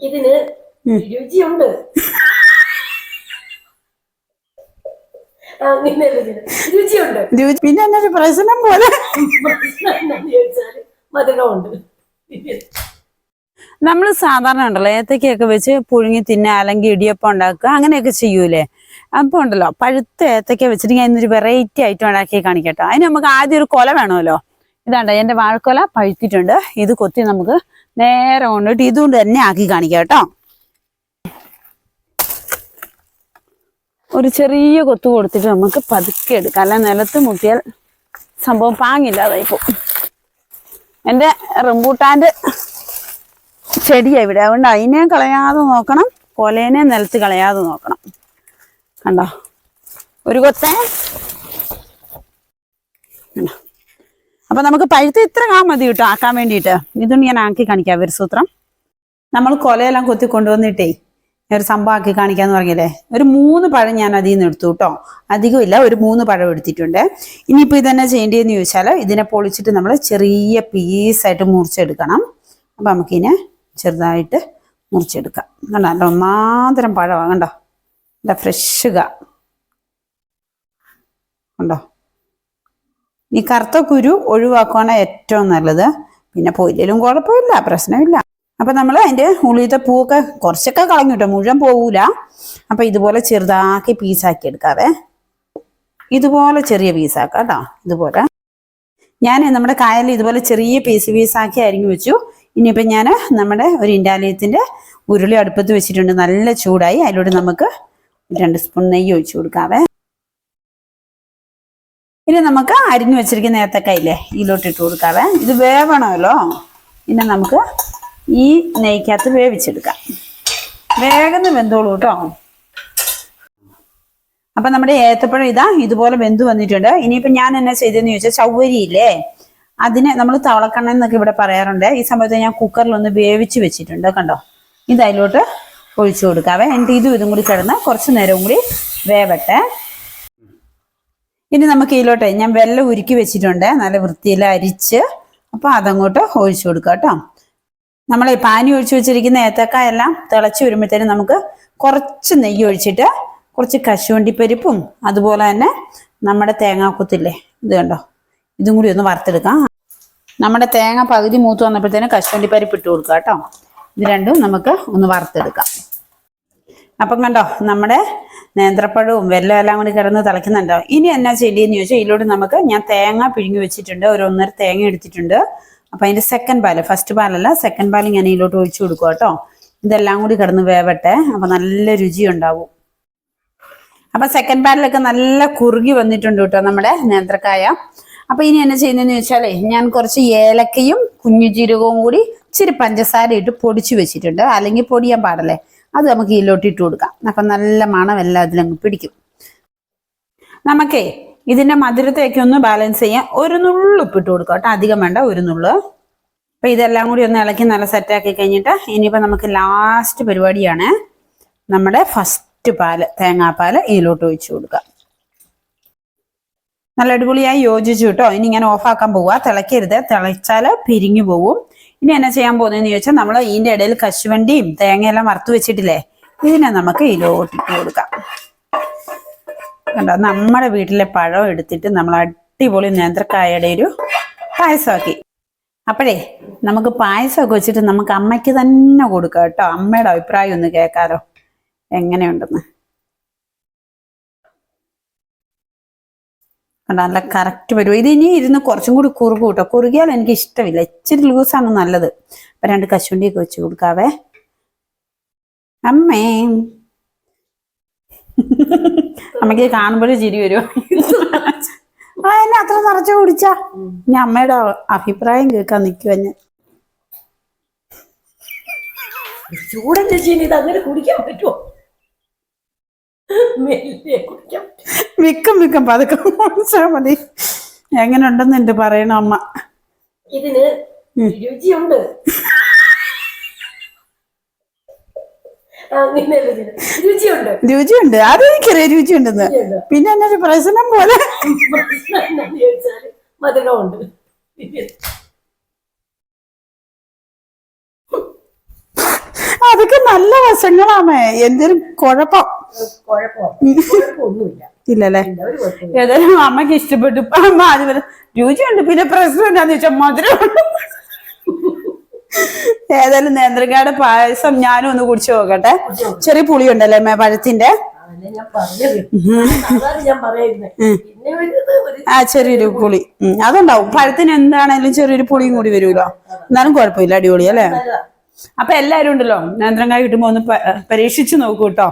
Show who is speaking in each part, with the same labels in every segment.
Speaker 1: ഇതിന് രുചിയുണ്ട് രുചിയുണ്ട്
Speaker 2: രുചി പിന്നെ എന്നൊരു പ്രശ്നം പോലെ?
Speaker 1: മധുരമുണ്ട്.
Speaker 2: നമ്മൾ സാധാരണ ഉണ്ടല്ലോ ഏത്തക്കയൊക്കെ വെച്ച് പുഴുങ്ങി തിന്നുക അല്ലെങ്കിൽ ഇടിയപ്പം ഉണ്ടാക്കുക അങ്ങനെയൊക്കെ ചെയ്യൂലേ? അപ്പോൾ ഉണ്ടല്ലോ പഴുത്ത ഏത്തക്ക വെച്ചിട്ട് ഞാൻ ഇന്നൊരു വെറൈറ്റി ആയിട്ട് ഉണ്ടാക്കി കാണിക്കട്ടോ അതിന് നമുക്ക് ആദ്യം ഒരു കൊല വേണമല്ലോ? ഇതാണ്ട എന്റെ വാഴക്കൊല പഴുത്തിട്ടുണ്ട്. ഇത് കൊത്തി നമുക്ക് നേരെ കൊണ്ടിട്ട് ഇതുകൊണ്ട് തന്നെ ആക്കി കാണിക്കാം കേട്ടോ. ഒരു ചെറിയ കൊത്ത് കൊടുത്തിട്ട് നമുക്ക് പതുക്കെ എടുക്കാം. അല്ല നിലത്ത് മുട്ടിയാൽ സംഭവം പാങ്ങില്ലാതായി പോകും. എന്റെ റംബൂട്ടാന്റെ ചെടിയാ ഇവിടെ. അതുകൊണ്ട് അതിനെ കളയാതെ നോക്കണം. കൊലേനെ നിലത്ത് കളയാതെ നോക്കണം. കണ്ടോ? ഒരു കൊത്തേ. കണ്ടോ? അപ്പൊ നമുക്ക് പഴുത്ത് ഇത്ര കാ മതി കേട്ടോ ആക്കാൻ വേണ്ടിയിട്ട്. ഇതുകൊണ്ട് ഞാൻ ആക്കി കാണിക്കാം ഒരു സൂത്രം. നമ്മൾ കൊലയെല്ലാം കൊത്തി കൊണ്ടുവന്നിട്ടേ ഒരു സംഭവം ആക്കി കാണിക്കാന്ന് പറഞ്ഞില്ലേ? ഒരു മൂന്ന് പഴം ഞാൻ അതിൽ നിന്ന് എടുത്തു കേട്ടോ. അധികം ഇല്ല ഒരു മൂന്ന് പഴം എടുത്തിട്ടുണ്ട്. ഇനിയിപ്പോൾ ഇതെന്നെ ചെയ്യേണ്ടതെന്ന് ചോദിച്ചാൽ ഇതിനെ പൊളിച്ചിട്ട് നമ്മൾ ചെറിയ പീസായിട്ട് മുറിച്ചെടുക്കണം. അപ്പം നമുക്കിതിനെ ചെറുതായിട്ട് മുറിച്ചെടുക്കാം. കണ്ടോ? നല്ല ഒന്നാന്തരം പഴമാണ് കണ്ടോ? നല്ല ഫ്രഷ് കണ്ടോ? ഈ കറുത്ത കുരു ഒഴിവാക്കുകയാണ് ഏറ്റവും നല്ലത്. പിന്നെ പൊയിലും കുഴപ്പമില്ല പ്രശ്നമില്ല. അപ്പൊ നമ്മൾ അതിന്റെ ഉള്ളിലത്തെ പൂവൊക്കെ കുറച്ചൊക്കെ കളഞ്ഞു കേട്ടോ മുഴുവൻ പോകൂല അപ്പൊ ഇതുപോലെ ചെറുതാക്കി പീസാക്കി എടുക്കാവേ. ഇതുപോലെ ചെറിയ പീസാക്കാം കേട്ടോ ഇതുപോലെ. ഞാൻ നമ്മുടെ കായലിൽ ഇതുപോലെ ചെറിയ പീസ് പീസാക്കി അരിഞ്ഞു വെച്ചു. ഇനിയിപ്പം ഞാൻ നമ്മുടെ ഒരു ഇൻഡാലിയത്തിന്റെ ഉരുളി അടുപ്പത്ത് വെച്ചിട്ടുണ്ട് നല്ല ചൂടായി. അതിലൂടെ നമുക്ക് രണ്ട് സ്പൂൺ നെയ്യ് ഒഴിച്ചു കൊടുക്കാവേ. ഇനി നമുക്ക് അരിഞ്ഞു വെച്ചിരിക്കുന്ന ഏത്തക്കയില്ലേ ഇതിലോട്ട് ഇട്ട് കൊടുക്കാവേ. ഇത് വേവണമല്ലോ. പിന്നെ നമുക്ക് ഈ നെയ്ക്കകത്ത് വേവിച്ചെടുക്കാം. വേഗം വെന്തോളൂ കേട്ടോ. അപ്പൊ നമ്മുടെ ഏത്തപ്പഴം ഇതാ ഇതുപോലെ വെന്ത് വന്നിട്ടുണ്ട്. ഇനിയിപ്പോ ഞാൻ എന്നാ ചെയ്തതെന്ന് ചോദിച്ചാൽ ചൗവരിയില്ലേ അതിനെ നമ്മൾ തവളക്കണ്ണൻ എന്നൊക്കെ ഇവിടെ പറയാറുണ്ട്. ഈ സമയത്ത് ഞാൻ കുക്കറിൽ ഒന്ന് വേവിച്ച് വെച്ചിട്ടുണ്ട് കണ്ടോ. ഇത് അതിലോട്ട് ഒഴിച്ചു കൊടുക്കാവേ. എന്നിട്ട് ഇതും ഇതും കൂടി കിടന്ന് കുറച്ച് നേരവും കൂടി വേവട്ടെ. ഇനി നമുക്ക് ഇതിലോട്ടെ ഞാൻ വെള്ളം ഉരുക്കി വെച്ചിട്ടുണ്ട്. നല്ല വൃത്തിയിൽ അരിച്ച് അപ്പോൾ അതങ്ങോട്ട് ഒഴിച്ചു കൊടുക്കുക കേട്ടോ. നമ്മൾ ഈ പാനി ഒഴിച്ചു വെച്ചിരിക്കുന്ന ഏത്തക്കായെല്ലാം തിളച്ച് വരുമ്പോഴത്തേനും നമുക്ക് കുറച്ച് നെയ്യ് ഒഴിച്ചിട്ട് കുറച്ച് കശുവണ്ടിപ്പരിപ്പും അതുപോലെ തന്നെ നമ്മുടെ തേങ്ങാക്കുത്തില്ലേ ഇത് കണ്ടോ? ഇതും കൂടി ഒന്ന് വറുത്തെടുക്കാം. നമ്മുടെ തേങ്ങ പകുതി മൂത്ത് വന്നപ്പോഴത്തേനും കശുവണ്ടിപ്പരിപ്പ് ഇട്ട് കൊടുക്കുക കേട്ടോ. ഇത് രണ്ടും നമുക്ക് ഒന്ന് വറുത്തെടുക്കാം. അപ്പം കണ്ടോ നമ്മുടെ നേന്ത്രപ്പഴവും വെല്ലം എല്ലാം കൂടി കിടന്ന് തിളയ്ക്കുന്നുണ്ടോ? ഇനി എന്നാ ചെല്ലിയെന്ന് ചോദിച്ചാൽ ഇതിലൂടെ നമുക്ക് ഞാൻ തേങ്ങ പിഴിഞ്ഞു വെച്ചിട്ടുണ്ട്. ഒരു ഒന്നര തേങ്ങ എടുത്തിട്ടുണ്ട്. അപ്പം അതിന്റെ സെക്കൻഡ് പാൽ ഫസ്റ്റ് പാലല്ല സെക്കൻഡ് പാൽ ഞാൻ ഇതിലോട്ട് ഒഴിച്ചു കൊടുക്കുക കേട്ടോ. ഇതെല്ലാം കൂടി കിടന്ന് വേവട്ടെ അപ്പം നല്ല രുചി ഉണ്ടാവും. അപ്പം സെക്കൻഡ് പാലിലൊക്കെ നല്ല കുറുകി വന്നിട്ടുണ്ട് കേട്ടോ നമ്മുടെ നേന്ത്രക്കായ. അപ്പം ഇനി എന്നാ ചെയ്യുന്നതെന്ന് ചോദിച്ചാലേ ഞാൻ കുറച്ച് ഏലക്കയും കുഞ്ഞു ജീരകവും കൂടി ഇച്ചിരി പഞ്ചസാര ഇട്ട് പൊടിച്ചു വെച്ചിട്ടുണ്ട്. അല്ലെങ്കിൽ പൊടിയാൻ പാടല്ലേ. അത് നമുക്ക് ഇതിലോട്ട് ഇട്ട് കൊടുക്കാം. അപ്പം നല്ല മണം എല്ലാം അതിലങ്ങ് പിടിക്കും. നമുക്കേ ഇതിന്റെ മധുരത്തെയൊക്കെ ഒന്ന് ബാലൻസ് ചെയ്യാൻ ഒരു നുള്ളു ഉപ്പിട്ട് കൊടുക്കാം കേട്ടോ. അധികം വേണ്ട ഒരു നുള്ളു. അപ്പം ഇതെല്ലാം കൂടി ഒന്ന് ഇളക്കി നല്ല സെറ്റാക്കി കഴിഞ്ഞിട്ട് ഇനിയിപ്പോൾ നമുക്ക് ലാസ്റ്റ് പരിപാടിയാണ് നമ്മുടെ ഫസ്റ്റ് പാൽ തേങ്ങാപ്പാൽ ഇതിലോട്ട് ഒഴിച്ച് കൊടുക്കുക നല്ല അടിപൊളിയായി യോജിച്ചു കേട്ടോ. ഇനി ഇങ്ങനെ ഓഫാക്കാൻ പോവുക തിളയ്ക്കരുത്. തിളച്ചാൽ പിരിഞ്ഞു പോകും ഇനി എന്നാ ചെയ്യാൻ പോകുന്നതെന്ന് ചോദിച്ചാൽ നമ്മൾ ഇതിന്റെ ഇടയിൽ കശുവണ്ടിയും തേങ്ങയെല്ലാം വറുത്ത് വെച്ചിട്ടില്ലേ ഇതിനെ നമുക്ക് ഇലോട്ടിട്ട് കൊടുക്കാം. കണ്ടോ നമ്മുടെ വീട്ടിലെ പഴം എടുത്തിട്ട് നമ്മൾ അടിപൊളി നേന്ത്രക്കായയുടെ ഒരു പായസമാക്കി. അപ്പോഴേ നമുക്ക് പായസമൊക്കെ വെച്ചിട്ട് നമുക്ക് അമ്മയ്ക്ക് തന്നെ കൊടുക്കാം കേട്ടോ. അമ്മയുടെ അഭിപ്രായം ഒന്ന് കേൾക്കാലോ. എങ്ങനെയുണ്ടെന്ന്. നല്ല കറക്റ്റ് വരും. ഇനി ഇരുന്ന് കുറച്ചും കൂടി കുറുകും കേട്ടോ. കുറുകിയാൽ എനിക്ക് ഇഷ്ടമില്ല. ഇച്ചിരി ലൂസാണ് നല്ലത്. അപ്പൊ രണ്ട് കശുവണ്ടിയൊക്കെ വെച്ച് കൊടുക്കാവേ. അമ്മേ. അമ്മയ്ക്ക് കാണുമ്പോഴേ ചിരി വരുമോ ആ എന്നെ അത്ര നിറച്ച് കുടിച്ചാ ഞാൻ അമ്മയുടെ അഭിപ്രായം കേൾക്കാൻ നിൽക്കുക ഞാൻ.
Speaker 1: ചൂടൻ ചേച്ചി ഇത് അങ്ങനെ കുടിക്കാൻ പറ്റുമോ കുടിക്കാൻ
Speaker 2: മിക്കം മിക്കം. പതുക്കെ കുടിച്ചാ മതി. എങ്ങനെ ഉണ്ടെന്ന് എന്റെ പറയണ അമ്മ?
Speaker 1: ഇതിന് രുചിയുണ്ട്. രുചിയുണ്ട്.
Speaker 2: രുചിയുണ്ട്. അത് എനിക്കറിയാം രുചിയുണ്ടെന്ന്?
Speaker 1: രുചിയുണ്ട്.
Speaker 2: പിന്നെ എന്നൊരു പ്രശ്നം പോലെ.
Speaker 1: മധുരമുണ്ട്.
Speaker 2: അതൊക്കെ നല്ല വശങ്ങളാമേ എന്തൊരു കുഴപ്പം.
Speaker 1: കുഴപ്പം. കുഴപ്പമൊന്നുമില്ല.
Speaker 2: ഇല്ലല്ലേ ഏതായാലും അമ്മയ്ക്ക് ഇഷ്ടപ്പെട്ടു. ഇപ്പൊ അമ്മ ആദ്യം രുചിയുണ്ട് പിന്നെ പ്രശ്നം എന്താന്ന് വെച്ചാൽ മധുരം ഏതായാലും നേന്ത്രക്കാട് പായസം ഞാനും ഒന്ന് കുടിച്ചു നോക്കട്ടെ. ചെറിയ പുളി ഉണ്ടല്ലേ അമ്മ പഴത്തിന്റെ ആ ചെറിയൊരു പുളി. അതുണ്ടാവും. പഴത്തിന് എന്താണേലും ചെറിയൊരു പുളിയും കൂടി വരുമല്ലോ. എന്നാലും കുഴപ്പമില്ല അടിപൊളി അല്ലേ. അപ്പൊ എല്ലാരും ഉണ്ടല്ലോ നേന്ത്രങ്കായ കിട്ടുമ്പോ ഒന്ന് പരീക്ഷിച്ചു നോക്കൂ കേട്ടോ.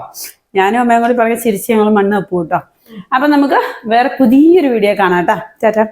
Speaker 2: ഞാനും അമ്മയും കൂടി പറഞ്ഞ ചിരിച്ച് ഞങ്ങൾ മണ്ണ് വെപ്പൂ കേട്ടോ. അപ്പൊ നമുക്ക് വേറെ പുതിയൊരു വീഡിയോ കാണാം കേട്ടോ. ചേട്ടാ